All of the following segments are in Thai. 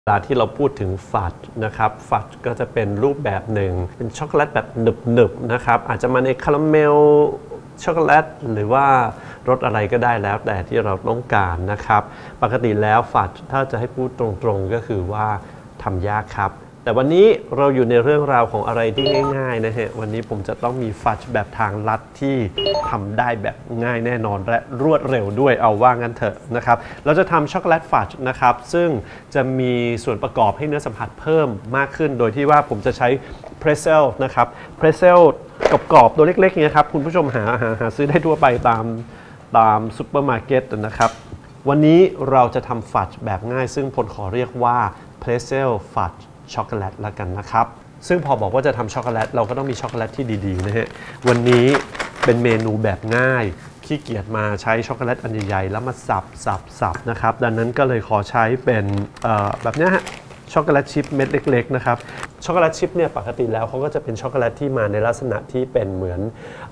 เวลาที่เราพูดถึงฟัดนะครับฟัดก็จะเป็นรูปแบบหนึ่ง เป็นช็อกโกแลตแบบหนึบๆนะครับอาจจะมาในคาราเมลช็อกโกแลตหรือว่ารสอะไรก็ได้แล้วแต่ที่เราต้องการนะครับ ปกติแล้วฟัดถ้าจะให้พูดตรงๆก็คือว่าทำยากครับ แต่วันนี้เราอยู่ในเรื่องราวของอะไรที่ง่ายๆนะฮะ วันนี้ผมจะต้องมีฟัดแบบทางลัดที่ทำได้แบบง่ายแน่นอนและรวดเร็วด้วยเอาว่างั้นเถอะนะครับ เราจะทำช็อกโกแลตฟัดนะครับ ซึ่งจะมีส่วนประกอบให้เนื้อสัมผัสเพิ่มมากขึ้น โดยที่ว่าผมจะใช้เพรสเซลนะครับ เพรสเซลกรอบๆตัวเล็กๆอย่างเงี้ยครับ คุณผู้ชมหาหาหาซื้อได้ทั่วไปตามตามซูเปอร์มาร์เก็ตนะครับ วันนี้เราจะทำฟัดแบบง่าย ซึ่งพลขอเรียกว่าเพรสเซลฟัด ช็อกโกแลตและกันนะครับ ซึ่งพอบอกว่าจะทำช็อกโกแลตเราก็ต้องมีช็อกโกแลตที่ดีๆนะฮะวันนี้เป็นเมนูแบบง่ายขี้เกียจมาใช้ช็อกโกแลตอันใหญ่ๆแล้วมาสับสับสับนะครับ ดังนั้นก็เลยขอใช้เป็นแบบนี้ฮะช็อกโกแลตชิพเม็ดเล็กๆนะครับช็อกโกแลตชิพเนี่ยปกติแล้วเขาก็จะเป็นช็อกโกแลตที่มาในลักษณะที่เป็นเหมือน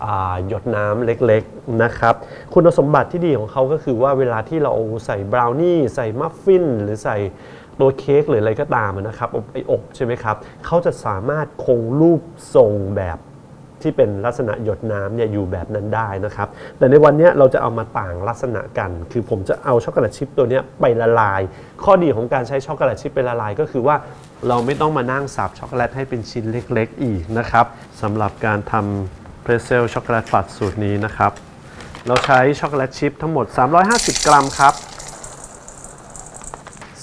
อหยดน้ำเล็กๆนะครับคุณสมบัติที่ดีของเขาก็คือว่าเวลาที่เราใส่บราวนี่ใส่มัฟฟินหรือใส่ ตัวเค้กหรืออะไรก็ตามนะครับอบไออบใช่ไหมครับเขาจะสามารถคงรูปทรงแบบที่เป็นลักษณะหยดน้ำเนี่ยอยู่แบบนั้นได้นะครับ แต่ในวันนี้เราจะเอามาต่างลักษณะกัน คือผมจะเอาช็อกโกแลตชิพตัวนี้ไปละลาย ข้อดีของการใช้ช็อกโกแลตชิพไปละลาย ก็คือว่าเราไม่ต้องมานั่งสับช็อกโกแลตให้เป็นชิ้นเล็ก ๆ อีกนะครับสำหรับการทำเพรสเซลช็อกโกแลตฝัดสูตรนี้นะครับ เราใช้ช็อกโกแลตชิพทั้งหมด 350 กรัมครับ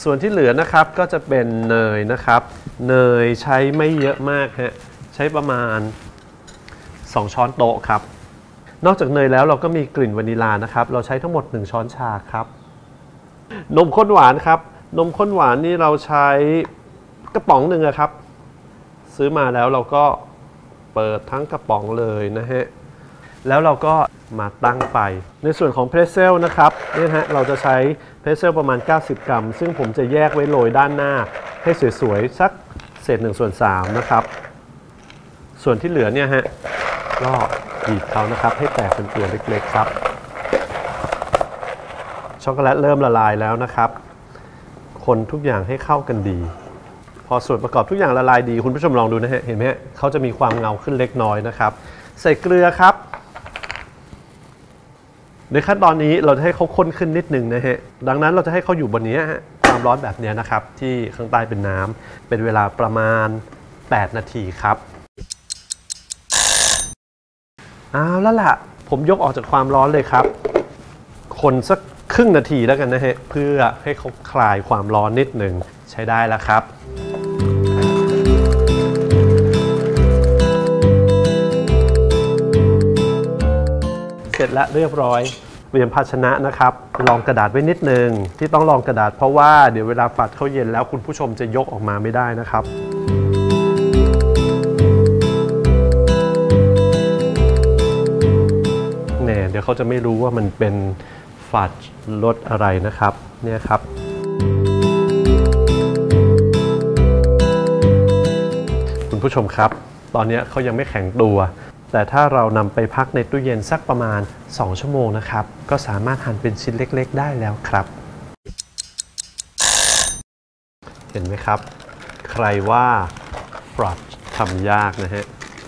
ส่วนที่เหลือนะครับก็จะเป็นเนยนะครับ เนยใช้ไม่เยอะมากฮะใช้ประมาณ 2 ช้อนโต๊ะครับ นอกจากเนยแล้วเราก็มีกลิ่นวานิลานะครับ เราใช้ทั้งหมด 1 ช้อนชาครับ นมข้นหวานครับ นมข้นหวานนี่เราใช้กระป๋องหนึ่งอะครับ ซื้อมาแล้วเราก็เปิดทั้งกระป๋องเลยนะฮะ แล้วเราก็มาตั้งไฟ ในส่วนของเพรสเซลนะครับเนี่ยฮะเราจะใช้เพรสเซลประมาณ 90 กรัม ซึ่งผมจะแยกไว้โรยด้านหน้า ให้สวยๆ สักเศษ1ส่วน3นะครับ ส่วนที่เหลือเนี่ยฮะก็บีบเขานะครับ ให้แตกเป็นตัวเล็กๆครับ ช็อกโกแลตเริ่มละลายแล้วนะครับ คนทุกอย่างให้เข้ากันดี พอส่วนประกอบทุกอย่างละลายดี คุณผู้ชมลองดูนะฮะเห็นไหมเขาจะมีความเงาขึ้นเล็กน้อยนะครับ ใส่เกลือครับ ในขั้นตอนนี้เราจะให้เขาข้นขึ้นนิดนึงนะฮะ ดังนั้นเราจะให้เขาอยู่บนนี้ฮะความร้อนแบบนี้นะครับ ที่ข้างใต้เป็นน้ำเป็นเวลาประมาณ 8 นาทีครับเอาแล้วล่ะ ผมยกออกจากความร้อนเลยครับ คนสักครึ่งนาทีแล้วกันนะฮะ เพื่อให้เขาคลายความร้อนนิดหนึ่งใช้ได้แล้วครับ เสร็จแล้วเรียบร้อยเตรียมภาชนะนะครับรองกระดาษไว้นิดนึง ที่ต้องรองกระดาษเพราะว่าเดี๋ยวเวลาฝัดเข้าเย็นแล้วคุณผู้ชมจะยกออกมาไม่ได้นะครับเนี่ยเดี๋ยวเขาจะไม่รู้ว่ามันเป็นฝัดรสอะไรนะครับเนี่ยครับคุณผู้ชมครับ ตอนนี้เขายังไม่แข็งตัว แต่ถ้าเรานำไปพักในตู้เย็นสักประมาณ 2 ชั่วโมงนะครับ ก็สามารถหั่นเป็นชิ้นเล็ก ๆ ได้แล้วครับ เห็นไหมครับ ใครว่าฟรัดทำยากนะฮะ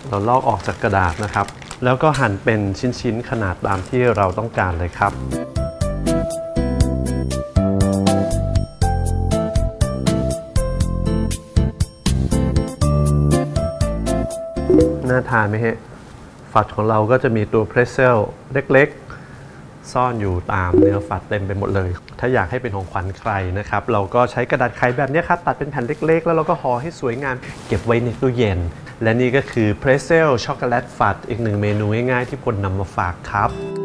เราลอกออกจากกระดาษนะครับ แล้วก็หั่นเป็นชิ้นๆ ขนาดตามที่เราต้องการเลยครับน่าทานไหมฮะ ฝัดของเราก็จะมีตัวเพรสเซลเล็กๆ ซ่อนอยู่ตามเนื้อฝัดเต็มไปหมดเลย ถ้าอยากให้เป็นของขวัญใครนะครับ เราก็ใช้กระดาษไขแบบนี้ครับตัดเป็นแผ่นเล็ก ๆ แล้วเราก็ห่อให้สวยงาม เก็บไว้ในตู้เย็น และนี่ก็คือเพรสเซลช็อกโกแลตฝัดอีกหนึ่งเมนูง่ายๆที่พลนำมาฝากครับ